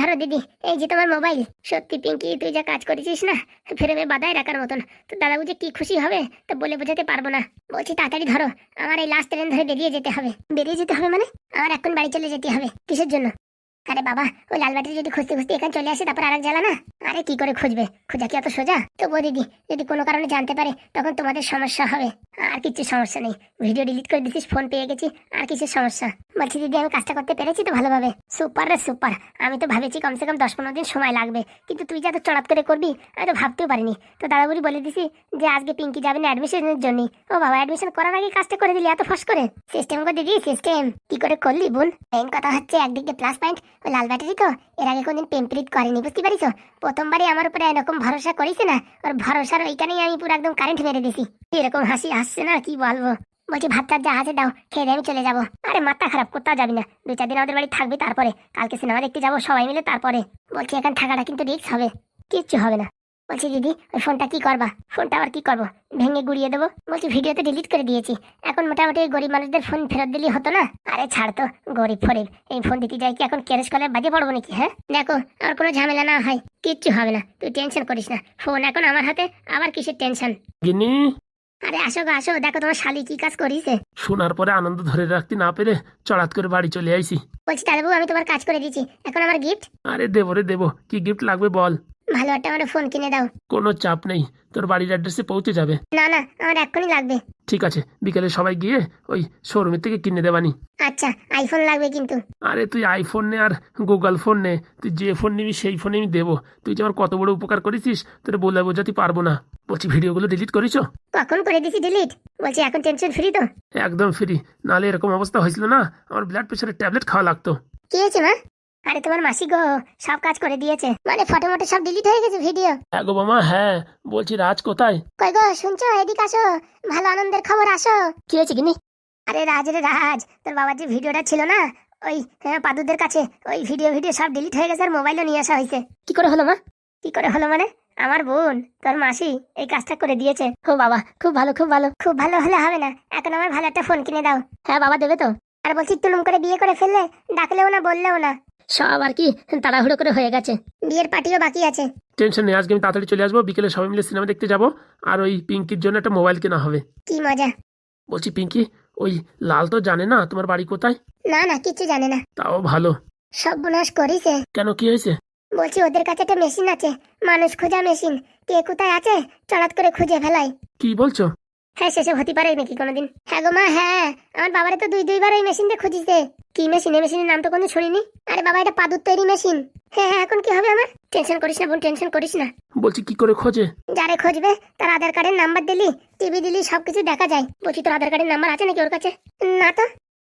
ধরো দিদি, এই যে তোমার মোবাইল। সত্যি পিঙ্কি, তুই যা কাজ করেছিস না, ফ্রেমে বাধায় রাখার মতন। তো দাদা বুঝে কি খুশি হবে? তা বলে বোঝাতে পারব না। বলছি তাড়াতাড়ি ধরো, আমার এই লাস্ট ট্রেন ধরে বেরিয়ে যেতে হবে। বেরিয়ে যেতে হবে মানে? আমার এখন বাড়ি চলে যেতে হবে, কিসের জন্য? আরে বাবা, ওই লাল ব্যাটারি যদি খুঁজতে খুঁজতে এখানে চলে আসে, তারপর আরেক জ্বালা না? আরে কি করে খুঁজবে? খোঁজা কি অত সোজা? তো বো দিদি, যদি কোনো কারণে জানতে পারে, তখন তোমাদের সমস্যা হবে। আর কিছু সমস্যা নেই। ভিডিও ডিলিট করে দিছিস ফোন পেয়ে গেছি, আর কিছু সমস্যা? বলছি দিদি, আমি কাজটা করতে পেরেছি তো ভালোভাবে? সুপার রে সুপার আমি তো ভাবেছি কমসে কম দশ পনেরো দিন সময় লাগবে। কিন্তু তুই যা তো চড়াত করে করবি, আমি তো ভাবতেও পারিনি। তো দাদাবুড়ি বলে দিছি যে আজকে পিঙ্কি যাবে না অ্যাডমিশনের জন্য ও বাবা অ্যাডমিশন করার আগে কাজটা করে দিলি, এত ফস করে। সিস্টেম করে দিদি সিস্টেম কি করে করলি বোন মেইন কথা হচ্ছে একদিকে প্লাস পয়েন্ট ওই লাল ব্যাটারি তো, এর আগে কোনদিন পেম্পিরিট করেনি, বুঝতে পারিস প্রথমবারে আমার উপরে এরকম ভরসা করিছে না, ওর ভরসার ওইখানেই আমি পুরো একদম কারেন্ট মেরে দিছি। এরকম হাসি আসছে না, কি বলব? বলছি, ভাত টাত যা আছে দাও, খেয়ে আমি চলে যাব। আরে, মাথা খারাপ, কোথাও যাবি না। দু চার দিন আমাদের বাড়ি থাকবি তারপরে। কালকে সিনেমা দেখতে যাব, সবাই মিলে তারপরে। বলছি, এখানে থাকাটা কিন্তু রিক্স হবে। কিচ্ছু হবে না। বলছি দিদি ওই ফোনটা কি করবা? ফোনটা আবার কি করব? ভেঙে গুড়িয়ে দেবো। বলছি ভিডিওতে ডিলিট করে দিয়েছি। এখন মোটামুটি গরিব মানুষদের ফোন ফেরত দিলেই হতো না? আরে ছাড় তো গরিব ফরিব এই ফোন দিতে যাই কি এখন ক্যারেজ কলে বাজে পড়ব নাকি হ্যাঁ? দেখো আর কোনো ঝামেলা না হয় কিচ্ছু হবে না তুই টেনশন করিস না ফোন এখন আমার হাতে আবার কিসের টেনশন গিনি আরে আসো গো আসো দেখো তোমার শালি কি কাজ করিছে? শোনার পরে আনন্দ ধরে রাখতে না পেরে চড়াত করে বাড়ি চলে আইছি। বলছি দাদাবু আমি তোমার কাজ করে দিচ্ছি এখন আমার গিফট আরে দেবো রে দেবো কি গিফট লাগবে বল? ভালো একটা আমার ফোন কিনে দাও। কোনো চাপ নেই তোর বাড়ির অ্যাড্রেসে পৌঁছে যাবে। না না আমার এক্ষুনি লাগবে। ঠিক আছে বিকেলে সবাই গিয়ে ওই শোরুমের থেকে কিনে দেবানি আচ্ছা আইফোন লাগবে কিন্তু। আরে তুই আইফোন নে আর গুগল ফোন নে তুই যে ফোন নিবি সেই ফোনে আমি দেবো। তুই যে আমার কত বড় উপকার করেছিস তোর বলে বোঝাতে পারব না। বলছি ভিডিওগুলো ডিলিট করিস কখন করে দিছি ডিলিট বলছি এখন টেনশন ফ্রি তো। একদম ফ্রি নাহলে এরকম অবস্থা হয়েছিল না আমার ব্লাড প্রেশারের ট্যাবলেট খাওয়া লাগতো। কি হয়েছে মা? আরে তোমার মাসি গো সব কাজ করে দিয়েছে। মানে ফটো মটো সব ডিলিট হয়ে গেছে ভিডিও হ্যাঁ গো মামা হ্যাঁ বলছি রাজ কোথায়? কই গো শুনছো? এদিকে আসো। ভালো আনন্দের খবর আসো। কি হয়েছে কিনি আরে রাজ রে রাজ তোর বাবার যে ভিডিওটা ছিল না ওই হ্যাঁ, পাদুদের কাছে ওই ভিডিও ভিডিও সব ডিলিট হয়ে গেছে আর মোবাইলও নিয়ে আসা হয়েছে। কি করে হলো মা? কি করে হলো মানে? আমার বোন তোর মাসি এই কাজটা করে দিয়েছে। ও বাবা খুব ভালো খুব ভালো। খুব ভালো হলে হবে না। এখন আমার ভালো একটা ফোন কিনে দাও। হ্যাঁ বাবা দেবে তো। আর বলছি তুলুম করে বিয়ে করে ফেললে ডাকলেও না বললেও না। সব আর কি তাড়াহুড়ো করে হয়ে গেছে। বিয়ের পার্টিও বাকি আছে। টেনশন নেই আজকে আমি তাড়াতাড়ি চলে আসব। বিকেলে সবাই মিলে সিনেমা দেখতে যাব। আর ওই পিঙ্কির জন্য একটা মোবাইল কেনা হবে। কি মজা। বলছি পিঙ্কি ওই লাল তো জানে না তোমার বাড়ি কোথায়? না না কিছু জানে না। তাও ভালো। সব বুনাশ করিছে। কেন কি হয়েছে? বলছি ওদের কাছে একটা মেশিন আছে। মানুষ খোঁজা মেশিন। কে কোথায় আছে? চড়াত করে খুঁজে ফেলাই। কি বলছো? হ্যাঁ শেষে হতে পারে নাকি কোনোদিন? হ্যাঁ গো মা হ্যাঁ। আমার বাবারে তো দুই দুইবার ওই মেশিন দিয়ে খুঁজিছে কি মেশিন এই মেশিনের নাম তো কোনো শুনিনি। আরে বাবা এটা পাদুর তৈরি মেশিন হ্যাঁ হ্যাঁ এখন কি হবে আমার? টেনশন করিস না বোন টেনশন করিস না। বলছি কি করে খোঁজে? যারে খুঁজবে তার আধার কার্ডের নাম্বার দিলি টিভি দিলি সবকিছু দেখা যায়। বলছি তোর আধার কার্ডের নাম্বার আছে নাকি ওর কাছে? না তো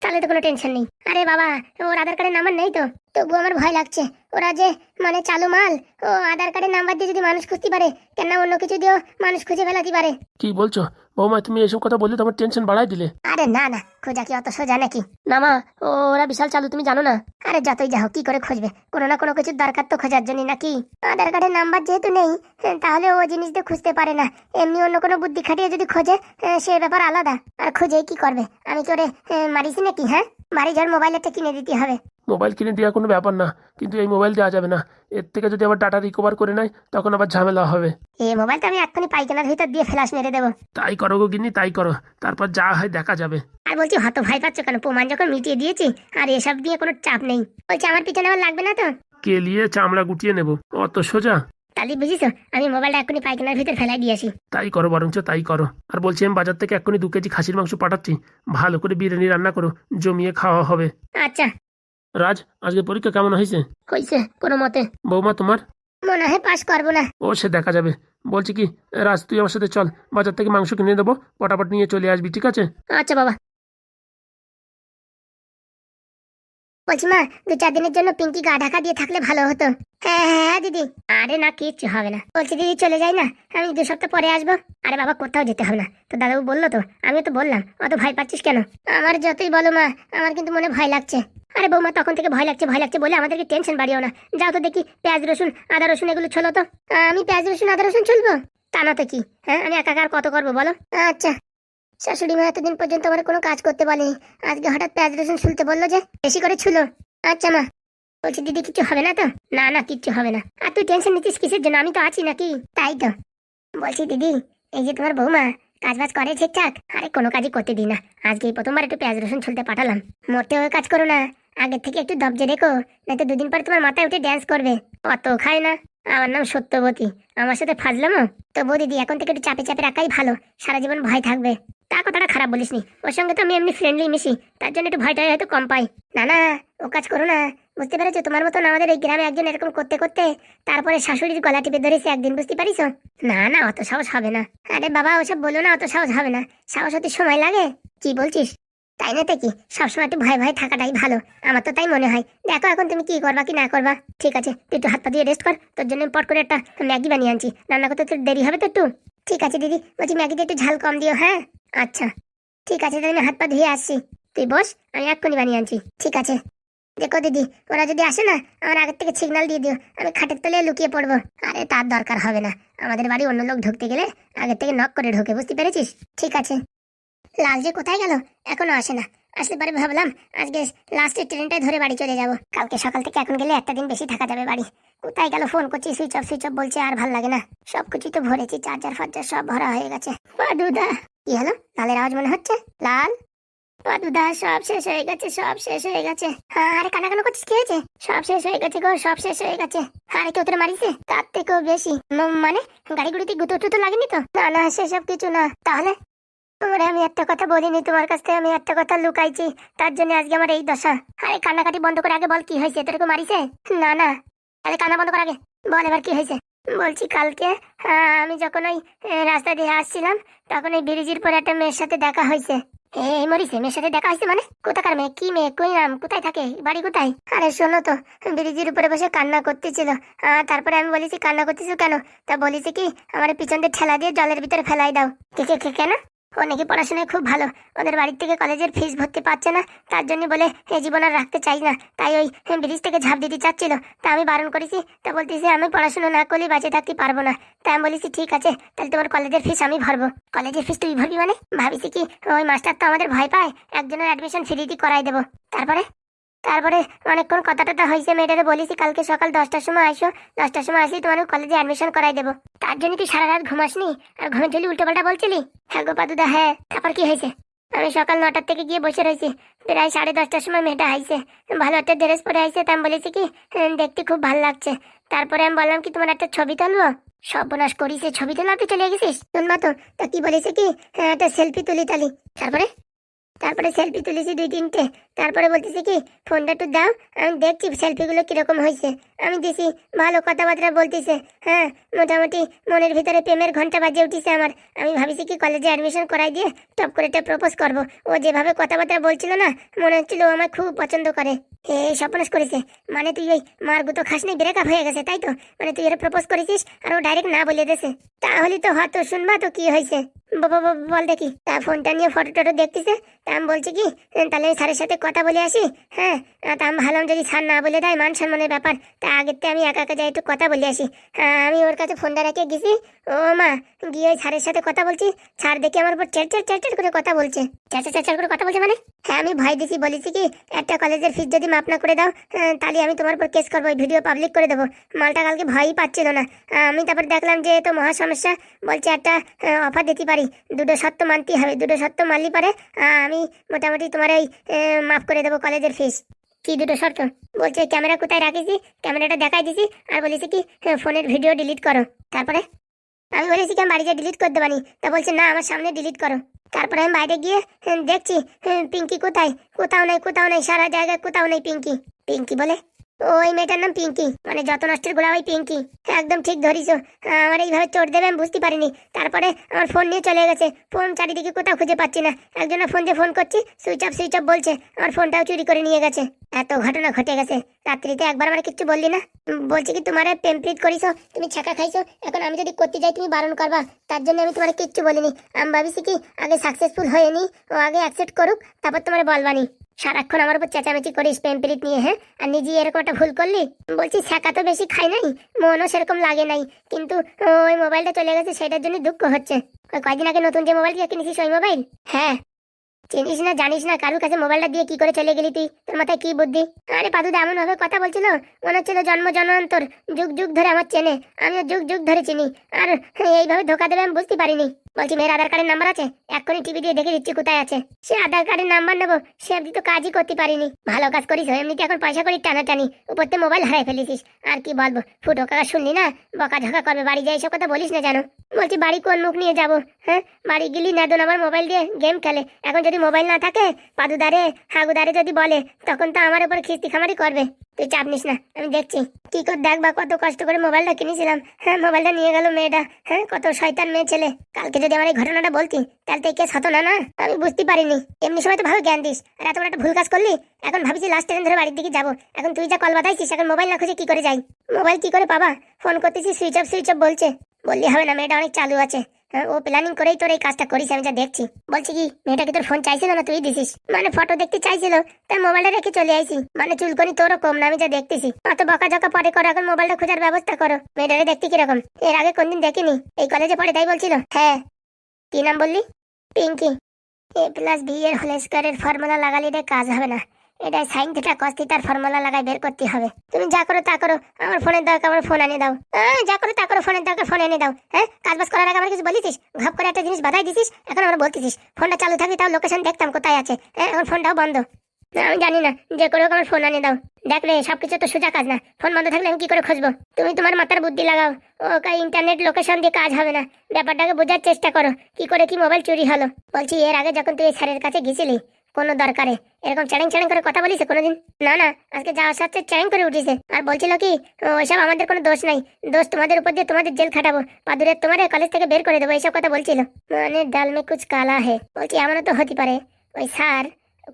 তাহলে তো কোনো টেনশন নেই। আরে বাবা ওর আধার কার্ডের নাম্বার নেই তো। তবু আমার ভয় লাগছে। ওরা যে মানে চালু মাল ও আধার কার্ডের নাম্বার দিয়ে যদি মানুষ খুঁজতে পারে কেন অন্য কিছু দিয়েও মানুষ খুঁজে ফেলাতে পারে। কি বলছো? বৌমা তুমি এসব কথা বললে তোমার টেনশন বাড়াই দিলে। আরে না না খোঁজা কি অত সোজা নাকি? না মা ওরা বিশাল চালু তুমি জানো না? আরে যতই যাও কি করে খুঁজবে? কোনো না কোনো কিছুর দরকার তো খোঁজার জন্য নাকি? আধার কার্ডের নাম্বার যেহেতু নেই হ্যাঁ, তাহলে ও জিনিস দিয়ে খুঁজতে পারে না। এমনি অন্য কোনো বুদ্ধি খাটিয়ে যদি খোঁজে হ্যাঁ, সে ব্যাপার আলাদা। আর খুঁজে কি করবে? আমি কি ওরে হ্যাঁ, মারিছি নাকি হ্যাঁ? মারি মোবাইল একটা কিনে দিতে হবে। মোবাইল কিনে দেওয়া কোনো ব্যাপার না কিন্তু এই মোবাইল দেওয়া যাবে না। এর থেকে যদি আবার ডাটা রিকভার করে নেয় তখন আবার ঝামেলা হবে। এই মোবাইলটা আমি এক্ষুনি পাইখানার ভিতর দিয়ে ফ্ল্যাশ মেরে দেবো। তাই করো গো গিন্নি তাই করো। তারপর যা হয় দেখা যাবে। আর বলছি হত ভয় পাচ্ছ কেন? প্রমাণ যখন মিটিয়ে দিয়েছি আর এসব দিয়ে কোনো চাপ নেই। বলছি আমার পিছনে আবার লাগবে না তো? কেলিয়ে চামড়া গুটিয়ে নেব। অত সোজা? তাহলে বুঝিস আমি মোবাইলটা এক্ষুনি পাইখানার ভিতর ফেলাই দিয়ে আসি। তাই করো বরঞ্চ তাই করো। আর বলছি আমি বাজার থেকে এক্ষুনি দু কেজি খাসির মাংস পাঠাচ্ছি। ভালো করে বিরিয়ানি রান্না করো জমিয়ে খাওয়া হবে। আচ্ছা। রাজ আজকে পরীক্ষা কেমন হয়েছে? হয়েছে কোনো মতে। বৌমা তোমার? মনে হয় পাস করব না। ও সে দেখা যাবে। বলছি কি রাজ তুই আমার সাথে চল বাজার থেকে মাংস কিনে দেবো পটাপট নিয়ে চলে আসবি ঠিক আছে? আচ্ছা বাবা। বলছি মা দু চার দিনের জন্য পিঙ্কি গা ঢাকা দিয়ে থাকলে ভালো হতো। হ্যাঁ হ্যাঁ হ্যাঁ দিদি। আরে না কিচ্ছু হবে না। বলছি দিদি চলে যাই না? আমি দু সপ্তাহ পরে আসব। আরে বাবা কোথাও যেতে হবে না। তো দাদাবু বলল তো আমিও তো বললাম অত ভয় পাচ্ছিস কেন? আমার যতই বলো মা আমার কিন্তু মনে ভয় লাগছে। আরে বৌমা, তখন থেকে ভয় লাগছে ভয় লাগছে বলে আমাদেরকে টেনশন বাড়িও না। যাও তো দেখি, পেঁয়াজ, রসুন, আদা, রসুন এগুলো ছোলো তো। আমি পেঁয়াজ, রসুন, আদা, রসুন চলবো তা না তো কি হ্যাঁ আমি একা আর কত করব বলো? আচ্ছা শাশুড়ি মা এতদিন পর্যন্ত আমার কোনো কাজ করতে বলেনি। আজকে হঠাৎ পেঁয়াজ, রসুন ছুলতে বলল যে, বেশি করে ছুলো। আচ্ছা মা, বলছি দিদি কিছু হবে না তো? না না, কিচ্ছু হবে না। আর তুই টেনশন নিচ্ছিস কিসের জন্য? আমি তো আছি নাকি? তাই তো। বলছি দিদি, এই যে তোমার বৌমা কাজ বাজ করে ঠিকঠাক? আরে, কোনো কাজই করতে দিই না। আজকে প্রথমবার একটু পেঁয়াজ, রসুন, ছুলতে পাঠালাম। মোটেও কাজ করো না। আগের থেকে একটু দবজে রেখো, নয়তো দুদিন পর তোমার মাথায় উঠে ড্যান্স করবে। অত খায় না। আমার নাম সত্যবতী। আমার সাথে ফাজলামো? তো দিদি এখন থেকে একটু চাপে চাপে রাখাই ভালো। সারা জীবন ভয় থাকবে। তা কথাটা খারাপ বলিসনি। ওর সঙ্গে তো আমি এমনি ফ্রেন্ডলি মিশি। তার জন্য একটু ভয়টা হয়তো কম পাই। না না, ও কাজ করো না। বুঝতে পেরেছ? তোমার মতন আমাদের এই গ্রামে একজন এরকম করতে করতে তারপরে শাশুড়ির গলা টিপে ধরেছে একদিন, বুঝতে পারিস না না, অত সাহস হবে না। আরে বাবা, ওসব বলো না, অত সাহস হবে না। সাহস হতে সময় লাগে। কি বলছিস? তাই না কি সবসময় একটু ভয় ভয় থাকাটাই ভালো। আমার তো তাই মনে হয়। দেখো এখন তুমি কি করবা, কি না করবা। ঠিক আছে, তুই একটু হাত পা দিয়ে রেস্ট কর। তোর জন্য পট করে একটা ম্যাগি বানিয়ে আনছি। রান্না করতে তোর দেরি হবে তো একটু? ঠিক আছে দিদি, বলছি ম্যাগিতে একটু ঝাল কম দিও হ্যাঁ? আচ্ছা। ঠিক আছে, তাহলে আমি হাত পা ধুয়ে আসছি। তুই বস, আমি এক্ষুনি বানিয়ে আনছি। ঠিক আছে। দেখো দিদি, ওরা যদি আসে না, আমার আগের থেকে সিগনাল দিয়ে দিও। আমি খাটের তলে লুকিয়ে পড়ব। আরে তার দরকার হবে না। আমাদের বাড়ি অন্য লোক ঢুকতে গেলে আগের থেকে নক করে ঢোকে, বুঝতে পেরেছিস? ঠিক আছে। লাল যে কোথায় গেল? এখনও আসে না। আসলে পরে ভাবলাম, আজকে লাস্টের ট্রেনটাই ধরে বাড়ি চলে যাব। কালকে সকাল থেকে এখন গেলে একটা দিন বেশি থাকা যাবে বাড়ি। কোথায় গেল ফোন করছি সুইচ অফ সুইচ অফ বলছে আর ভালো লাগে না। সব কিছুই তো ভরেছি, চার্জার ফার্জার সব ভরা হয়ে গেছে। কি হলো? লালের আওয়াজ মনে হচ্ছে? লাল? পাদুদা সব শেষ হয়ে গেছে, সব শেষ হয়ে গেছে। আরে কানা কানা করছিস, কি হয়েছে? সব শেষ হয়ে গেছে গো, সব শেষ হয়ে গেছে। আরে কেউ মারিছে? তার থেকেও বেশি। মানে? গাড়ি গুড়িতে গুতো টুতো লাগেনি তো? না না, সেসব কিছু না। তাহলে? তোমার আমি একটা কথা বলিনি, তোমার কাছ থেকে আমি একটা কথা লুকাইছি। তার জন্য আজকে আমার এই দশা। আরে, কান্নাকাটি বন্ধ করে আগে বল, কি হয়েছে? তোর মারিছে? না না। আরে কান্না বন্ধ কর আগে। বল এবার কি হয়েছে? বলছি কালকে আমি যখন ওই রাস্তা দিয়ে আসছিলাম, তখন ওই ব্রিজের পরে একটা মেয়ের সাথে দেখা হয়েছে। এই মরিছে মেয়ের সাথে দেখা হয়েছে মানে? কোথাকার মেয়ে? কি মেয়ে? কই নাম কোথায় থাকে? বাড়ি কোথায়? আরে শোনো তো, ব্রিজের উপরে বসে কান্না করতেছিল। তারপরে আমি বলেছি, কান্না করতেছো কেন? তা বলেছি কি, আমার পিছন দিয়ে ঠেলা দিয়ে জলের ভিতরে ফেলাই দাও। কে, কে- কেন? ও নাকি পড়াশোনায় খুব ভালো। ওদের বাড়ির থেকে কলেজের ফিস ভর্তি পাচ্ছে না। তার জন্য বলে, এ জীবন আর রাখতে চাই না। তাই ওই ব্রিজ থেকে ঝাঁপ দিতে চাচ্ছিল। তা আমি বারণ করেছি। তা বলতেছি, আমি পড়াশোনা না করলে বাঁচে থাকতে পারব না। তাই আমি বলেছি, ঠিক আছে, তাহলে তোমার কলেজের ফিস আমি ভরবো। কলেজের ফিস তুই ভরবি মানে? ভাবিছি কি, ওই মাস্টার তো আমাদের ভয় পায়। একজনের অ্যাডমিশন ফ্রিতে করাই দেবো। তারপরে? তারপরে অনেকক্ষণ কথা টথা হয়েছে মেয়েটারে বলেছি কালকে সকাল দশটার সময় আসো দশটার সময় আসি তোমার কলেজে অ্যাডমিশন করাই দেবো। তার জন্য তুই সারা রাত ঘুমাসনি? আর ঘুমের জন্য উল্টো পাল্টা বলছিলি? হ্যাঁ গো হ্যাঁ। তারপর কি হয়েছে? আমি সকাল নটার থেকে গিয়ে বসে রয়েছি। প্রায় সাড়ে দশটার সময় মেয়েটা আইছে ভালো একটা ড্রেস পরে আইছে তা আমি বলেছি কি দেখতে খুব ভালো লাগছে। তারপরে আমি বললাম কি তোমার একটা ছবি তুলবো? সর্বনাশ করিছে ছবি তোলাতে চলে গেছিস? শুনবা তো তা কি বলেছে কি "হ্যাঁ, একটা সেলফি তুলি তালি। তারপরে? তারপরে সেলফি তুলেছি দুই তিনটে। তারপরে বলতেছি কি, ফোনটা একটু দাও, আমি দেখছি সেলফিগুলো কীরকম হয়েছে। আমি দিছি, ভালো কথাবার্তা বলতেছে। হ্যাঁ মোটামুটি মনের ভিতরে প্রেমের ঘণ্টা বাজে উঠিছে আমার। আমি ভাবিছি কি কলেজে অ্যাডমিশন করাই দিয়ে টপ করে একটা প্রপোজ করব। ও যেভাবে কথাবার্তা বলছিল না, মনে হচ্ছিল ও আমায় খুব পছন্দ করে। এই সপনাশ করেছে। মানে তুই ওই মার গুতো খাসনি ব্রেকআপ হয়ে গেছে, তাই তো? মানে তুই এটা প্রপোজ করেছিস আর ও ডাইরেক্ট না বলে দেছে তাহলে তো হয়তো শুনবা তো কি হয়েছে। বল দেখি। তা ফোনটা নিয়ে ফটো টটো দেখতেছে। তা আমি বলছি কি, তাহলে স্যারের সাথে কথা বলে আসি? হ্যাঁ তা আমি ভাবলাম যদি স্যার না বলে দেয় মান সম্মানের ব্যাপার, তা থেকে আমি একা একা যাই একটু কথা বলে আসি। হ্যাঁ আমি ওর কাছে ফোনটা রেখে গেছি। ও মা, গিয়ে ওই স্যারের সাথে কথা বলছি। স্যার দেখে আমার উপর চেড় চেড় চেড় করে কথা বলছে। চেড় চেড় করে কথা বলছে মানে? হ্যাঁ আমি ভয় দিছি, বলেছি কি, একটা কলেজের ফিস যদি মাপ না করে দাও তাহলে আমি তোমার উপর কেস করব ওই ভিডিও পাবলিক করে দেবো। মালটা কালকে ভয়ই পাচ্ছিল না। আমি তারপর দেখলাম যে তো মহা সমস্যা, বলছে একটা অফার দিতে পারি। দুটো সত্য মানতেই হবে, দুটো সত্য মানলি পারে আমি মোটামুটি তোমার ওই মাফ করে দেবো কলেজের ফিস কি দুটো শর্ত? বলছে ক্যামেরা কোথায় রাখিছি ক্যামেরাটা দেখাই দিছি। আর বলেছি কি হ্যাঁ, ফোনের ভিডিও ডিলিট করো। তারপরে আমি বলেছি কি বাড়িতে ডিলিট করতে পারি তা বলছে না আমার সামনে ডিলিট করো। তারপরে আমি বাইরে গিয়ে হ্যাঁ, দেখছি হ্যাঁ, পিঙ্কি কোথায়? কোথাও নেই কোথাও নেই সারা জায়গায় কোথাও নেই পিঙ্কি। পিঙ্কি বলে ওই মেয়েটার নাম পিঙ্কি। মানে যত নষ্টের গোড়া, ওই পিঙ্কি। একদম ঠিক ধরিস আমার এইভাবে চোট দেবে আমি বুঝতে পারিনি। তারপরে আমার ফোন নিয়ে চলে গেছে। ফোন চারিদিকে কোথাও খুঁজে পাচ্ছি না। একজনের ফোন দিয়ে ফোন করছি, সুইচ অফ সুইচ অফ বলছে। আমার ফোনটাও চুরি করে নিয়ে গেছে। এত ঘটনা ঘটে গেছে। রাত্রিতে একবার আমার কিচ্ছু বললি না? বলছি কি, তোমার পেমপ্রিট করিছো, তুমি ছাকা খাইছো। এখন আমি যদি করতে যাই, তুমি বারণ করবা। তার জন্য আমি তোমার কিচ্ছু বলিনি। আমি ভাবিছি কি, আগে সাকসেসফুল হয়ে নি, ও আগে অ্যাকসেপ্ট করুক, তারপর তোমার বলবানি। সারাক্ষণ আমার উপর চেঁচামেচি করিস পেমপ্রিট নিয়ে হ্যাঁ? আর নিজে এরকম একটা ভুল করলি, বলছি ছাকা তো বেশি খাই নাই, মনও সেরকম লাগে নাই, কিন্তু ওই মোবাইলটা চলে গেছে, সেটার জন্য দুঃখ হচ্ছে। ওই কয়দিন আগে নতুন যে মোবাইল কিনেছিস, ওই মোবাইল? হ্যাঁ। চিনিস না, জানিস না, কারুর কাছে মোবাইলটা দিয়ে কি করে চলে গেলি তুই? তোর মাথায় কি বুদ্ধি? আরে পাদুদা এমন ভাবে কথা বলছিল, মনে হচ্ছিল জন্ম, জন্মান্তর, যুগ যুগ ধরে আমার চেনে, আমিও যুগ যুগ ধরে চিনি, আর এইভাবে ধোকা দেবে আমি বুঝতে পারিনি। বলছি, মেয়ের আধার কার্ডের নাম্বার আছে? এক্ষুনি টিভি দিয়ে দেখে দিচ্ছি কোথায় আছে। সে আধার কার্ডের নাম্বার নেব। সে অব্দি তো কাজই করতে পারিনি। ভালো কাজ করিস এমনিতে এখন পয়সা করি টানাটানি। উপরতে মোবাইল হারাই ফেলেছিস। আর কি বলব? ফুটো কাকা, শুনলি না? বকা বকাঝকা করবে। বাড়ি যাই এসব কথা বলিস না জানো? বলছি, বাড়ি কোন মুখ নিয়ে যাব? হ্যাঁ? বাড়ি গেলি নেদন আমার মোবাইল দিয়ে গেম খেলে। এখন যদি মোবাইল না থাকে, পাদুদারে, হাগুদারে যদি বলে, তখন তো আমার উপর খিস্তি খামারি করবে। তুই চাপ নিস না, আমি দেখছি। কি করে দেখ বা, কত কষ্ট করে মোবাইলটা কিনেছিলাম। হ্যাঁ মোবাইলটা নিয়ে গেল মেয়েটা। হ্যাঁ কত শয়তান মেয়ে ছেলে। কালকে যদি আমার এই ঘটনাটা বলতি, তাহলে তো কেস হতো না না? আমি বুঝতে পারিনি। এমনি সময় তো ভালো জ্ঞান দিস। আর এত একটা ভুল কাজ করলি, এখন ভাবছি লাস্ট ট্রেন ধরে বাড়ির দিকে যাব। এখন তুই যা কল বাতাইছিস এখন মোবাইল না খুঁজে কি করে যাই? মোবাইল কি করে পাবা? ফোন করতেছি সুইচ অফ সুইচ অফ বলছে। বললি হবে না, মেয়েটা অনেক চালু আছে। হ্যাঁ, ও প্ল্যানিং করেই তোর এই কাজটা করিস আমি যা দেখছি। বলছি কি মেয়েটাকে তোর ফোন চাইছিল না তুই দিছিস? মানে ফটো দেখতে চাইছিল তাই মোবাইলটা রেখে চলে আইছি। মানে চুলকনি তোরও কম না আমি যা দেখতেছি। অত বকা ঝকা পরে করো এখন মোবাইলটা খোঁজার ব্যবস্থা করো। মেয়েটাকে দেখতে কীরকম? এর আগে কোনদিন দেখিনি। এই কলেজে পড়ে তাই বলছিল? হ্যাঁ। কি নাম বললি? পিঙ্কি। এ প্লাস বি এর হোল স্কোয়ারের ফর্মুলা লাগালে কাজ হবে না। এটা সাইন থিটা কস থিটার ফর্মুলা লাগাই বের করতে হবে। তুমি যা করো তা করো, আমার ফোনের দরকার, আমার ফোন এনে দাও। যা করো তা করো ফোনের দরকার ফোন এনে দাও। হ্যাঁ কাজ বাজ করার আগে আমার কিছু বলিস ঘপ করে একটা জিনিস বাধাই দিছিস? এখন আমরা বলতেছিস ফোনটা চালু থাকলে তাও লোকেশন দেখতাম কোথায় আছে। হ্যাঁ এখন ফোনটাও বন্ধ। আমি জানি না, যে করে হোক আমার ফোন আনিয়ে দাও। দেখ রে, সবকিছু তো সোজা কাজ না। ফোন বন্ধ থাকলে আমি কি করে খুঁজবো? তুমি তোমার মাথার বুদ্ধি লাগাও। ও ইন্টারনেট লোকেশন দিয়ে কাজ হবে না। ব্যাপারটাকে বোঝার চেষ্টা করো। কি করে কি মোবাইল চুরি হলো? বলছি, এর আগে যখন তুই স্যারের কাছে গেছিলি কোনো দরকারে। এরকম চ্যালেঞ্জ চ্যালেঞ্জ করে কথা বলিস কোনোদিন? না না, আজকে যাওয়ার সাথে চ্যালেঞ্জ করে উঠিছে। আর বলছিল কি ওইসব আমাদের কোনো দোষ নাই। দোষ তোমাদের উপর দিয়ে তোমাদের জেল খাটাবো। পাদুরের তোমার কলেজ থেকে বের করে দেবো, এইসব কথা বলছিল। মানে ডাল মে কুচ কালা হে। বলছি, এমনও তো হতে পারে। ওই স্যার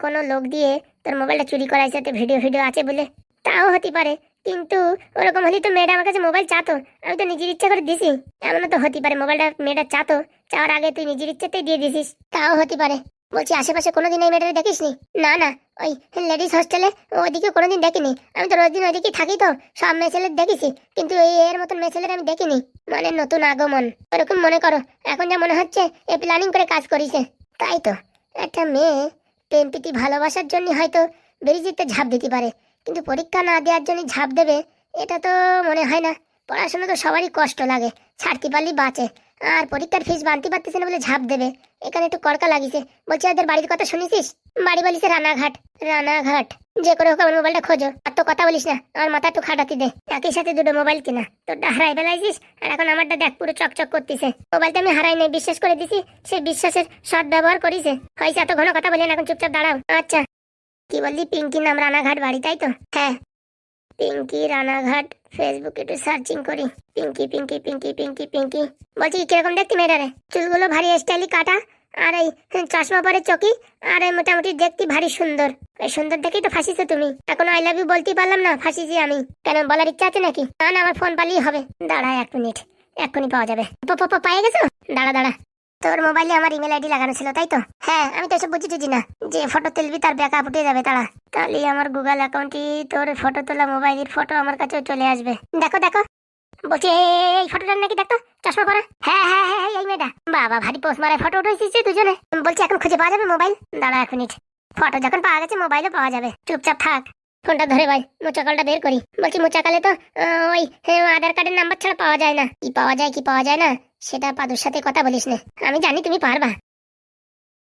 কোনো লোক দিয়ে তোর মোবাইলটা চুরি করাইছে তো ভিডিও ভিডিও আছে বলে? তাও হতে পারে। কিন্তু ওরকম হলেই তো মেয়েটা আমার কাছে মোবাইল চাতো। আমি তো নিজের ইচ্ছা করে দিছি। এমনও তো হতে পারে, মোবাইলটা মেয়েটা চাতো। চাওয়ার আগে তুই নিজের ইচ্ছাতেই দিয়ে দিছিস। তাও হতে পারে। বলছি, আশেপাশে কোনোদিন এই মেয়েটাকে দেখিসনি? না না, ওই লেডিস হোস্টেলে ওইদিকে কোনোদিন দেখিনি। আমি তো রোজ দিন ওইদিকে থাকি তো, সব মেয়ে ছেলে দেখেছি, কিন্তু এই এর মতন মেয়ে ছেলের আমি দেখিনি। মানে নতুন আগমন, ওরকম মনে করো, এখন যা মনে হচ্ছে, এ প্ল্যানিং করে কাজ করিছে। তাই তো, একটা মেয়ে প্রেম প্রীতি ভালোবাসার জন্য হয়তো বেরিজিতে ঝাঁপ দিতে পারে, কিন্তু পরীক্ষা না দেওয়ার জন্য ঝাঁপ দেবে, এটা তো মনে হয় না। পড়াশোনা তো সবারই কষ্ট লাগে, ছাড়তে পারলি বাঁচে। আর পরীক্ষার ফিস বানতে পারতেছে না বলে ঝাঁপ দেবে। এখানে একটু কড়কা লাগিছে। বলছি ওদের বাড়ির কথা শুনেছিস? বাড়ি বলিস রানাঘাট রানাঘাট। যে করে হোক আমার মোবাইলটা খোঁজো। আর তো কথা বলিস না, আমার মাথা একটু খাটাতে দে। একই সাথে দুটো মোবাইল কিনা। তোরটা হারাই ফেলাইছিস, আর এখন আমারটা দেখ, পুরো চকচক করতেছে। মোবাইলটা আমি হারাই নাই, বিশ্বাস করে দিছি, সে বিশ্বাসের সৎ ব্যবহার করিছে। হয়েছে, এত ঘন কথা বলি না, এখন চুপচাপ দাঁড়াও। আচ্ছা। কি বললি পিঙ্কি নাম রানাঘাট বাড়ি, তাই তো? হ্যাঁ। পিঙ্কি রানাঘাট ফেসবুকে একটু সার্চিং করি। পিঙ্কি পিঙ্কি পিঙ্কি পিঙ্কি পিঙ্কি বলছি, কীরকম দেখতে মেয়েটারে চুলগুলো ভারী স্টাইলি কাটা, আর এই চশমা পরে চকি, আর এই মোটামুটি দেখতে ভারী সুন্দর। এই সুন্দর দেখেই তো ফাঁসিছো তুমি। এখন আই লাভ ইউ বলতেই পারলাম না, ফাঁসিছি আমি। কেন, বলার ইচ্ছা আছে নাকি? না না, আমার ফোন পালিয়ে হবে। দাঁড়া এক মিনিট এক্ষুনি পাওয়া যাবে। প- প- প- গেছো? দাঁড়া দাঁড়া। তোর মোবাইলে আমার ইমেল আইডি লাগানো ছিল, তাই তো? হ্যাঁ আমি তো এসব বুঝি টুঝি না যে ফটো তুলবি, তার ব্যাকআপ উঠে যাবে, তারা। তাহলে আমার গুগল অ্যাকাউন্টে তোর ফটো তোলা মোবাইলের ফটো আমার কাছেও চলে আসবে। দেখো দেখো। বলছি, এই- ফটোটা নাকি দেখো চশমা পরা? হ্যাঁ হ্যাঁ হ্যাঁ এই মেয়েটা। বাবা, ভারী পোস্ট মারা ফটো উঠেছিস দুজনে? বলছি, এখন খুঁজে পাওয়া যাবে মোবাইল দাঁড়া এক মিনিট ফটো যখন পাওয়া গেছে মোবাইলও পাওয়া যাবে। চুপচাপ থাক। ফোনটা ধরে ভাই মোচাকলটা বের করি। বলছি, মোচাকালে তো ওই আধার কার্ডের নাম্বার ছাড়া পাওয়া যায় না। কি পাওয়া যায়, কি পাওয়া যায় না? সেটা পাদুর সাথে কথা বলিস না। আমি জানি তুমি পারবা।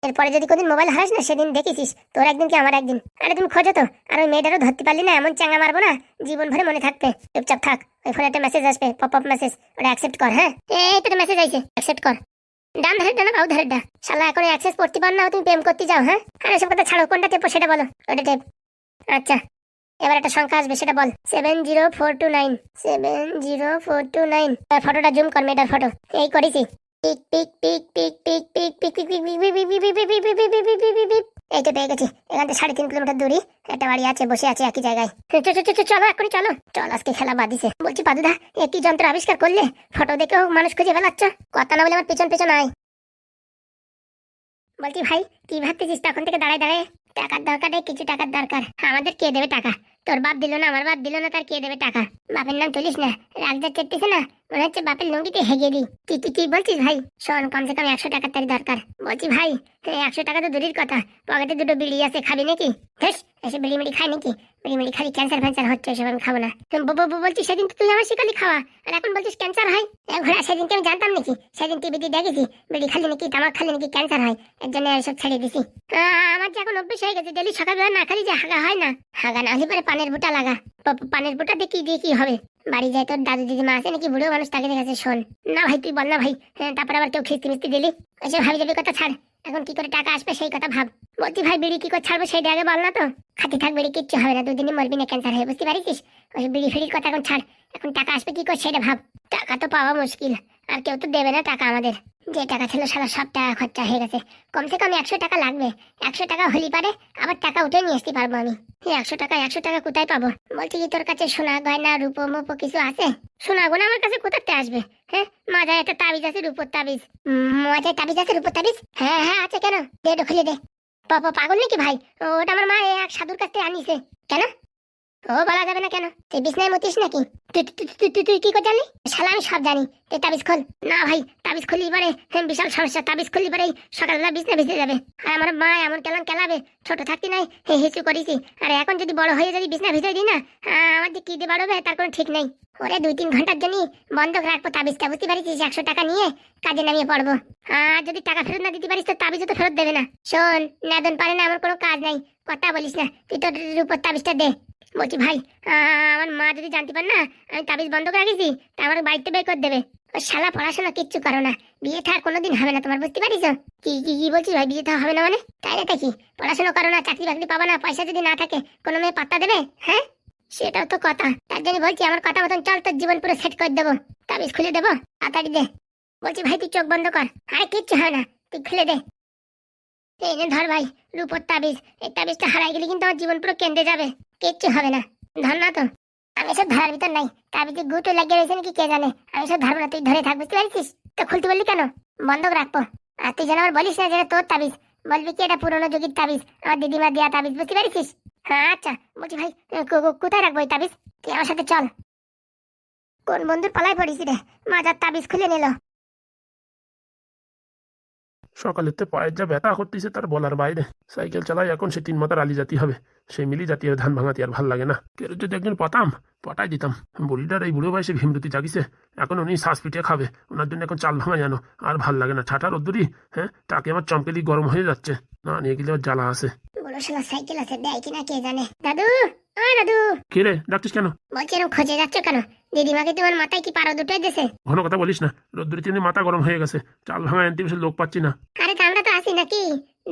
এরপরে যদি কোনদিন মোবাইল হারাস না, সেদিন দেখেছিস তোর একদিন কি আমার একদিন? আরে তুমি খোঁজো তো। আর ওই মেয়েটারও ধরতে পারলি না, এমন চাঙ্গা মারবো না জীবন ভরে মনে থাকবে। চুপচাপ থাক। ওই ফোনে একটা মেসেজ আসবে পপ আপ মেসেজ ওটা অ্যাকসেপ্ট কর হ্যাঁ? এই তো মেসেজ আইছে। অ্যাকসেপ্ট কর। ডান ধারে ডানা বাউ ধারে ডা শালা, এখন অ্যাক্সেস করতে পার না তুমি প্রেম করতে যাও হ্যাঁ? আরে সব কথা ছাড়ো, কোনটা টেপো সেটা বলো। ওটা টেপ। আচ্ছা। এবার একটা সংখ্যা আসবে সেটা বল seven zero four two nine seven zero four two nine ফটোটা জুম কর মেয়েটার ফটো এই করেছি pic pic pic pic pic pic pic pic pic pic pic pic pic pic pic pic pic pic pic এই তো পেয়ে গেছি এখান থেকে সাড়ে তিন কিলোমিটার দূরে একটা বাড়ি আছে বসে আছে একই জায়গায় চলো এক্ষুনি চলো চল আজকে খেলা বাদিছে বলছি পাদুদা একই যন্ত্র আবিষ্কার করলে ফটো দেখেও মানুষ খুঁজে ফেলাচ্ছ কথা না বলে আমার পেছন পেছন আয় বলছি ভাই কি ভাবতেছিস তখন থেকে দাঁড়ায় দাঁড়ায় টাকার দরকার কিছু টাকার দরকার আমাদের কে দেবে টাকা তোর বাপ দিল না, আমার বাপ দিল না, তার কে দেবে টাকা? বাপের নাম তুলিস না, রাগ যা চেটতেছে না? মনে হচ্ছে বাপের লুঙ্গিতে হেগে দিই। কি কি বলছিস ভাই? শোন, কমসে কম একশো টাকার দরকার। বলছি ভাই একশো টাকা তো দূরের কথা। পকেটে দুটো বিড়ি আছে, খাবি নাকি? বেশ এসে বিড়ি মিড়ি খাই নাকি? বিড়ি মিড়ি খালি ক্যান্সার ফ্যান্সার হচ্ছে, এসব আমি খাব না। তুমি সেদিন তুই আমার খাওয়া। আর এখন বলছিস ক্যান্সার হয়? ঘোড়া সেদিনকে আমি জানতাম নাকি? সেদিন টিভিতে দেখেছি, বিড়ি খালি নাকি, তামাক খালি নাকি ক্যান্সার হয়। এর জন্য এসব ছেড়ে দিছি। আমার যে এখন অভ্যেস হয়ে গেছে ডেলি সকালবেলা না খালি যে হাগা হয় না। হাগা না হলে পরে পানের বুটা লাগা। পানের বোটা দেখি দিয়ে কি হবে? বাড়ি যায় তোর দাদু দিদিমা আছে নাকি বুড়ো মানুষ তাকে দেখাছে শোন। না ভাই তুই বল না ভাই। হ্যাঁ, তারপর আবার কেউ খিস্তি মিস্তি দিলি? এসে ভাবি যাবি কথা ছাড়। এখন কি করে টাকা আসবে সেই কথা ভাব। বলছি ভাই বিড়ি কি করে ছাড়বো সেইটা আগে বল না তো। খাতে থাক বিড়ি কিচ্ছু হবে না। দুদিনে মরবি না ক্যান্সার হয়ে বুঝতে পারিস? ওই বিড়ি ফিড়ির কথা এখন ছাড়। এখন টাকা আসবে কি করে সেটা ভাব। টাকা তো পাওয়া মুশকিল। আর কেউ তো দেবে না টাকা আমাদের। যে টাকা ছিল সারা সব টাকা খরচা হয়ে গেছে। কমসে কম একশো টাকা লাগবে। একশো টাকা হলি পারে আবার টাকা উঠে নিয়ে আসতে পারব আমি। একশো টাকা একশো টাকা কোথায় পাবো? বলছি কি তোর কাছে সোনা, গয়না, রূপো, মুপো কিছু আছে? সোনা গোনা আমার কাছে কোথাতে আসবে? হ্যাঁ মাজায় একটা তাবিজ আছে, রূপোর তাবিজ। মাজায় তাবিজ আছে, রূপোর তাবিজ? হ্যাঁ হ্যাঁ আছে কেন? দে খুলে দে। পাগল নাকি ভাই? ওটা আমার মা এক সাধুর কাছ থেকে আনিছে কেন? ও বলা যাবে না কেন? তুই বিছনায় মতিস নাকি? তুই কি করে জানলি শালা আমি সব জানি। তুই তাবিজ খোল। না ভাই তাবিজ খুললি পারে হ্যাঁ, বিশাল সমস্যা। তাবিজ খুললি পারে সকালবেলা বিছনা ভিজে যাবে। আর আমার মা এমন কেলাবে। ছোট নাই। আর এখন যদি বড় হয়ে যদি বিছনা ভিজে দিই না আমার কি বাড়বে তার কোনো ঠিক নেই। ওরে দুই তিন ঘণ্টার জন্য বন্ধক রাখব তাবিজটা। বুঝতে পারিস একশো টাকা নিয়ে কাজে নামিয়ে পড়ব। আর যদি টাকা ফেরত না দিতে পারিস তো তাবিজও তো ফেরত দেবে না। শোন নাদন পারে না আমার কোনো কাজ নাই। কথা বলিস না। তুই তোর রূপর তাবিজটা দে। বলছি, ভাই আমার মা যদি জানতে পার না, আমি তাবিজ বন্ধ করে রেখেছি, তা আমার বাড়িতে বের করে দেবে। ও শালা, পড়াশোনা কিচ্ছু করো না। বিয়ে থা কোনোদিন হবে না, তোমার বুঝতে পারিস? কি কি কি বলছিস ভাই, বিয়ে থা হবে না মানে? তাই না কি? পড়াশোনা করো না, চাকরি বাকরি পাবা না, পয়সা যদি না থাকে, কোনো মেয়ে পাত্তা দেবে? হ্যাঁ সেটাও তো কথা। তার জন্য বলছি, আমার কথা মতন চল, তোর জীবন পুরো সেট করে দেবো। তাবিজ খুলে দেবো, তাড়াতাড়ি দে। বলছি, ভাই, তুই চোখ বন্ধ কর। আরে, কিচ্ছু হয় না, তুই খুলে দে। এই ধর ভাই, রূপর তাবিজ, এই তাবিজটা হারাই গেলে কিন্তু আমার জীবন পুরো কেন্দ্রে যাবে। কিচ্ছু হবে না। ধর না তো। আমি সব ধরার ভিতর নাই। তাবিজে গুটো লাগিয়ে রয়েছে নাকি কে জানে? আমি সব ধরবো না। তুই ধরে থাক, বুঝতে পারছিস? তো খুলতে বললি কেন? বন্ধক রাখব। আর তুই যেন আমার বলিস না যেটা তোর তাবিজ। বলবি কি এটা পুরোনো যুগের তাবিজ? আমার দিদিমা দেয়া তাবিজ, বুঝতে পারছিস? হ্যাঁ আচ্ছা। বলছি ভাই কোথায় রাখব এই তাবিজ? তুই আমার সাথে চল। কোন বন্ধুর পালায় পড়িস রে? মাজার তাবিজ খুলে নিল। সকালের তো পায়ের যা ব্যথা করতেছে তার বলার বাইরে। সাইকেল চালাই এখন সে তিন মাথার আলি জাতি হবে। সেই মিলি জাতি আর ধান ভাঙাতি আর ভালো লাগে না। কেউ যদি একদিন পতাম পটাই দিতাম। বুড়িটার এই বুড়ো বয়সে ভীমরতি জাগিছে। এখন উনি শ্বাস পিটিয়ে খাবে। ওনার জন্য এখন চাল ভাঙা জানো আর ভালো লাগে না। ছাটা রোদ্দুরি হ্যাঁ? তাকে আমার চমকেলি গরম হয়ে যাচ্ছে। না নিয়ে গেলে আবার জ্বালা আছে। বড় শালা সাইকেল আছে দেয় কিনা কে জানে? দাদু ও দাদু। কে রে ডাকছিস কেন? বলছি এরকম খোঁজে যাচ্ছ কেন? দিদিমাকে তোমার মাথায় কি পারো দুটোই দেশে ঘন কথা বলিস না। রোদ্দুরি তিনি মাথা গরম হয়ে গেছে। চাল ভাঙা আনতে বেশি লোক পাচ্ছি না। আরে তো তো আসি নাকি?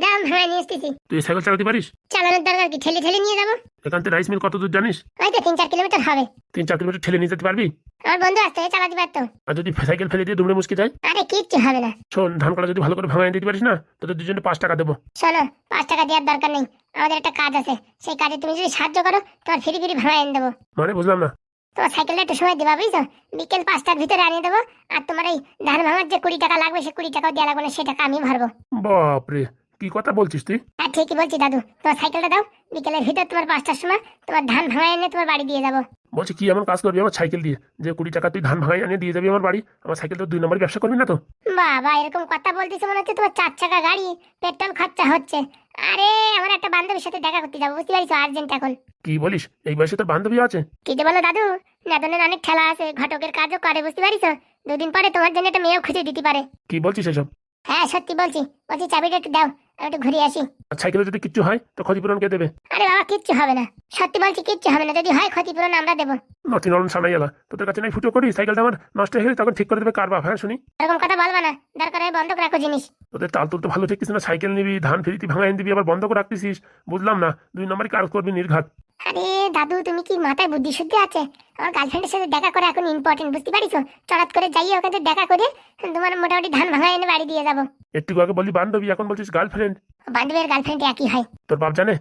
দাম ভাঙা নিয়ে এসতেছি তুই সাইকেল চালাতে পারিস? চালানোর দরকার কি? ঠেলে ঠেলে নিয়ে যাব? এখান থেকে রাইস মিল কত দূর জানিস? ওই তো তিন চার কিলোমিটার হবে। তিন চার কিলোমিটার ঠেলে নিয়ে যেতে পারবি? আমার বন্ধু আসতে চালাতে পারতো। আর যদি সাইকেল ফেলে দিয়ে দুমড়ে মুসকে যায়? আরে কিচ্ছু হবে না। শোন ধান কলা যদি ভালো করে ভাঙাই দিতে পারিস না তোদের দুজনে পাঁচ টাকা দেবো। শোনো পাঁচ টাকা দেওয়ার দরকার নেই। আমাদের একটা কাজ আছে। সেই কাজে তুমি যদি সাহায্য করো তোমার ফিরি ফিরি ভাড়া এনে দেবো। মানে বুঝলাম না। তোমার সাইকেলটা একটু সময় দেবা, বুঝছ? বিকেল পাঁচটার ভিতরে আনিয়ে দেবো, আর তোমার এই ধান ভাঙার যে কুড়ি টাকা লাগবে সে কুড়ি টাকাও দেওয়া লাগবে না সে টাকা আমি ভরবো। বাপরে কি কথা বলছিস তুই? আর ঠিকই বলছি দাদু। তোমার সাইকেলটা দাও বিকেলের ভিতর তোমার পাঁচটার সময় তোমার ধান ভাঙা এনে তোমার বাড়ি দিয়ে যাব। বলছি কি এমন কাজ করবি আমার সাইকেল দিয়ে? যে কুড়ি টাকা তুই ধান ভাঙাই আনিয়ে দিয়ে যাবি আমার বাড়ি? আমার সাইকেল তো দুই নম্বর ব্যবসা করবি না তো? বাবা এরকম কথা বলতেছে মনে হচ্ছে তোমার চার চাকা গাড়ি পেট্রোল খরচা হচ্ছে। আরে আমার একটা বান্ধবীর সাথে দেখা করতে যাব বুঝতে পারিস আর্জেন্ট এখন। কি বলিস? এই বয়সে তোর বান্ধবী আছে? কি যে বলো দাদু নাদনের অনেক খেলা আছে ঘটকের কাজও করে বুঝতে পারিস দুদিন পরে তোমার জন্য একটা মেয়েও খুঁজে দিতে পারে। কি বলছিস এসব? হ্যাঁ সত্যি বলছি। বলছি চাবিটা একটু দাও আমি একটু ঘুরে আসি। আর সাইকেলে যদি কিচ্ছু হয় তো ক্ষতিপূরণ কে দেবে? আরে বাবা কিচ্ছু হবে না। সত্যি বলছি কিচ্ছু হবে না। যদি হয় ক্ষতিপূরণ আমরা দেবো। নটি নরম সানাই এলা। তোদের কাছে নাই ফুটো করি সাইকেলটা আমার নষ্ট হয়ে গেলে তখন ঠিক করে দেবে কার বাপ হ্যাঁ শুনি? এরকম কথা বলবা না। দরকার হয় বন্ধক রাখো জিনিস। তোদের তাল তুল তো ভালো ঠিকছিস না সাইকেল নিবি ধান ফিরিতি ভাঙাই দিবি আবার বন্ধ করে রাখতেছিস। বুঝলাম না দুই নম্বরই কাজ করবি নির্ঘাত। আরে দাদু তুমি কি মাথায় বুদ্ধি শুদ্ধি আছে? আমার গার্লফ্রেন্ডের সাথে দেখা করে এখন ইম্পর্টেন্ট বুঝতে পারিস চড়াত করে যাই ওখান থেকে দেখা করে তোমার মোটামুটি ধান ভাঙা এনে বাড়ি দিয়ে যাব। একটু আগে বললি বান্ধবী এখন বলছিস গার্লফ্রেন্ড বান্ধবীর গার্লফ্রেন্ড একই হয়। তোর বাপ জানে?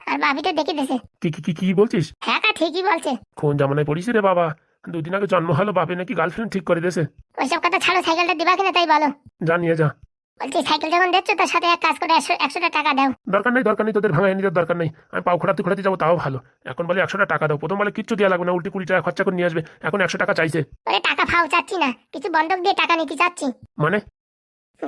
আর ভাবি তো দেখে দিয়েছে কি কি কি কি বলছিস? হ্যাঁ কা ঠিকই বলছে। কোন জামানায় পড়িস রে বাবা। দুদিন আগে জন্ম হলো বাপে নাকি গার্লফ্রেন্ড ঠিক করে দেছে ওইসব কথা ছাড়ো সাইকেলটা দিবা কিনা তাই বলো। জানিয়ে যা। বলছি সাইকেল যখন দিচ্ছ তার সাথে এক কাজ করে একশো একশোটা টাকা দাও। দরকার নেই দরকার নেই তোদের ভাঙা এনে দরকার নেই। আমি পাও খোড়াতে খোড়াতে যাব তাও ভালো। এখন বলে একশোটা টাকা দাও। প্রথম বলে কিচ্ছু দেওয়া লাগবে না উল্টি কুড়ি টাকা খরচা করে নিয়ে আসবে। এখন একশো টাকা চাইছে। টাকা ফাও চাচ্ছি না। কিছু বন্ধক দিয়ে টাকা নিতে চাচ্ছি? মানে?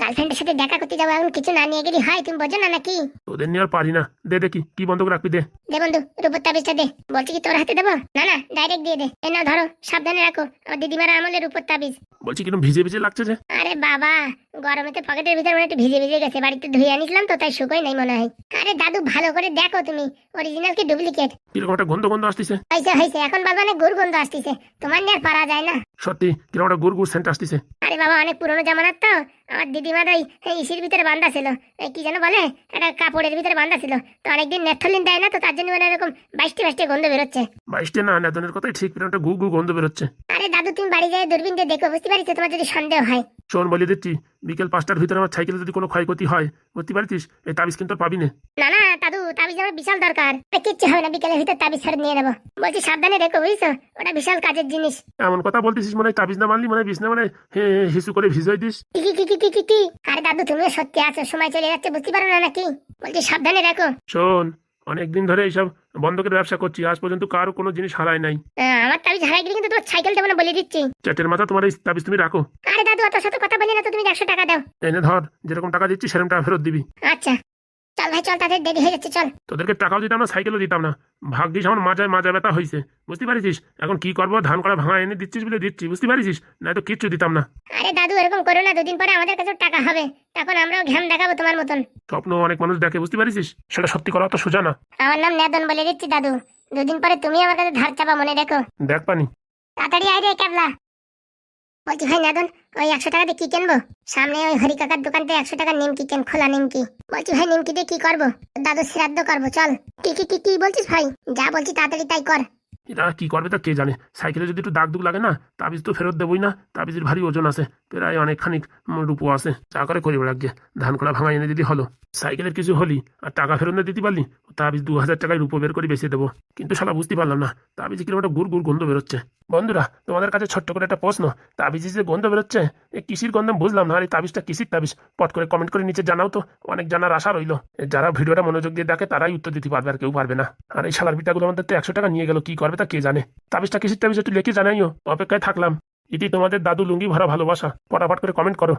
গার্লফ্রেন্ডের সাথে দেখা করতে যাব এখন কিছু না নিয়ে গেলি? হয় তুমি বোঝো না নাকি? তোদের নিয়ে আর পারি না। দে দেখি কি বন্ধক রাখবি দে। দে বন্ধু রূপর তাবিজটা দে। বলছি কি তোর হাতে দেবো? না না ডাইরেক্ট দিয়ে দে। এ না ধরো সাবধানে রাখো। আমার দিদিমার আমলের রূপর তাবিজ বলছি কিরম ভিজে ভিজে লাগছে যে। আরে বাবা গরমেতে পকেটের ভিতর মনে একটু ভিজে ভিজে গেছে বাড়িতে ধুয়ে আনিছিলাম তো তাই শুকোই নাই মনে হয়। আরে দাদু ভালো করে দেখো তুমি অরিজিনাল কি ডুপ্লিকেট কীরকম একটা গন্ধ গন্ধ আসতেছে। হয়েছে হয়েছে এখন বাবা না গুড় গন্ধ আসতেছে। তোমার নিয়ে আর পারা যায় না। সত্যি কীরকম একটা গুড় গুড় সেন্ট আসতেছে। আরে বাবা অনেক পুরনো জামানার তো। আমার দিদিমার ওই ইসির ভিতরে বান্ধা ছিল। কি যেন বলে? একটা কাপড়ের ভিতরে বান্ধা ছিল। তো অনেকদিন নেথলিন দেয় না তো তার জন্য মানে এরকম বাইশটি বাইশটি গন্ধ বেরোচ্ছে। বাইশটি না নেতনের কথাই ঠিক একটা গু গু গন্ধ বেরোচ্ছে। আরে দাদু তুমি বাড়ি যায় দূরবীন দিয়ে দেখো বুঝতে পারিছো তোমার যদি সন্দেহ হয়। শোন বলে দিচ্ছি বিকেল পাঁচটার ভিতরে আমার সাইকেলে যদি কোনো ক্ষয়ক্ষতি হয় বুঝতে পারছিস? এই তাবিজ কিন্তু পাবি না। না না দাদু তাবিজ আমার বিশাল দরকার। কিচ্ছু হবে না বিকেলের ভিতর তাবিজ ফেরত নিয়ে নেব। বলছি সাবধানে রেখো বুঝছ? ওটা বিশাল কাজের জিনিস। এমন কথা বলতেছিস মনে হয় তাবিজ না মানলি মনে হয় বিছনা মানে হিসু করে ভিজাই দিস। কি কি কি কি কি কি কি? আরে দাদু তুমিও সত্যি আছো সময় চলে যাচ্ছে বুঝতে পারো না নাকি? বলছি সাবধানে রাখো। শোন অনেকদিন ধরে এইসব বন্ধকের ব্যবসা করছি আজ পর্যন্ত কারও কোনো জিনিস হারায় নাই। আমার তাবিজ হারাই গেলে কিন্তু তোমার সাইকেল দেবো না বলে দিচ্ছি। চ্যাটের মাথা তোমার এই তাবিজ তুমি রাখো। আরে দাদু অত সাথে কথা বলি না তো তুমি একশো টাকা দাও। এনে ধর যেরকম টাকা দিচ্ছি সেরকম টাকা ফেরত দিবি। আচ্ছা। চল ভাই চল তাদের দেরি হয়ে যাচ্ছে চল। তোদেরকে টাকাও দিতাম না সাইকেলও দিতাম না। ভাগ্যিস আমার মাজায় মাজা ব্যথা হয়েছে। বুঝতে পারিস এখন কি করব? ধান করা ভাঙা এনে দিচ্ছিস বলে দিচ্ছি বুঝতে পারিস না তো কিচ্ছু দিতাম না। আরে দাদু এরকম করো না দুদিন পরে আমাদের কাছে টাকা হবে। তখন আমরাও ঘ্যাম দেখাবো তোমার মতন। স্বপ্ন অনেক মানুষ দেখে বুঝতে পারিস সেটা সত্যি করা তো সোজা না। আমার নাম নেদন বলে দিচ্ছি দাদু। দুদিন পরে তুমি আমার কাছে ধার চাপা মনে রেখো। দেখ পানি। তাড়াতাড়ি আয় রে ক্যাবলা। বলছি, ভাই, নাদন, ওই একশো টাকা দিয়ে কি কিনবো? সামনে ওই হরি কাকার দোকান থেকে একশো টাকার নিমকি কেন, খোলা নিমকি। বলছি, ভাই নিমকি দিয়ে কি করব? দাদু, শ্রাদ্ধ করব, চল। কি কি কি কি বলছিস ভাই? যা বলছি তাড়াতাড়ি তাই কর। এরা কি করবে তা কে জানে? সাইকেলে যদি একটু দাগ দুগ লাগে না, তাবিজ তো ফেরত দেবই না। তাবিজের ভারী ওজন আছে, প্রায় অনেকখানি রূপো আছে। চা করে করি রাখবে ধান করা ভাঙা এনে দিদি হলো। সাইকেলের কিছু হলি আর টাকা ফেরত না দিতে পারলি, তাবিজ দু হাজার টাকায় রূপো বের করে বেঁচে দেবো। কিন্তু শালা বুঝতে পারলাম না, তাবিজ কীরকম একটা গুড় গুড় গন্ধ বেরোচ্ছে। বন্ধুরা, তোমাদের কাছে ছোট্ট করে একটা প্রশ্ন। তাবিজে যে গন্ধ বেরোচ্ছে এই কিসির গন্ধ বুঝলাম না। আর এই তাবিজটা কিসির তাবিজ? পট করে কমেন্ট করে নিচে জানাও তো, অনেক জানার আশা রইল। যারা ভিডিওটা মনোযোগ দিয়ে দেখে, তারাই উত্তর দিতে পারবে আর কেউ পারবে না। আর এই শালার বিটাগুলো আমাদের তো একশো টাকা নিয়ে গেল, কি করবে তা কে জানে? তাবিজটা কিসির তাবিজ একটু লিখে জানাইও, অপেক্ষায় থাকলাম। এটি তোমাদের দাদু লুঙ্গি ভরা ভালোবাসা। পটাপট করে কমেন্ট করো।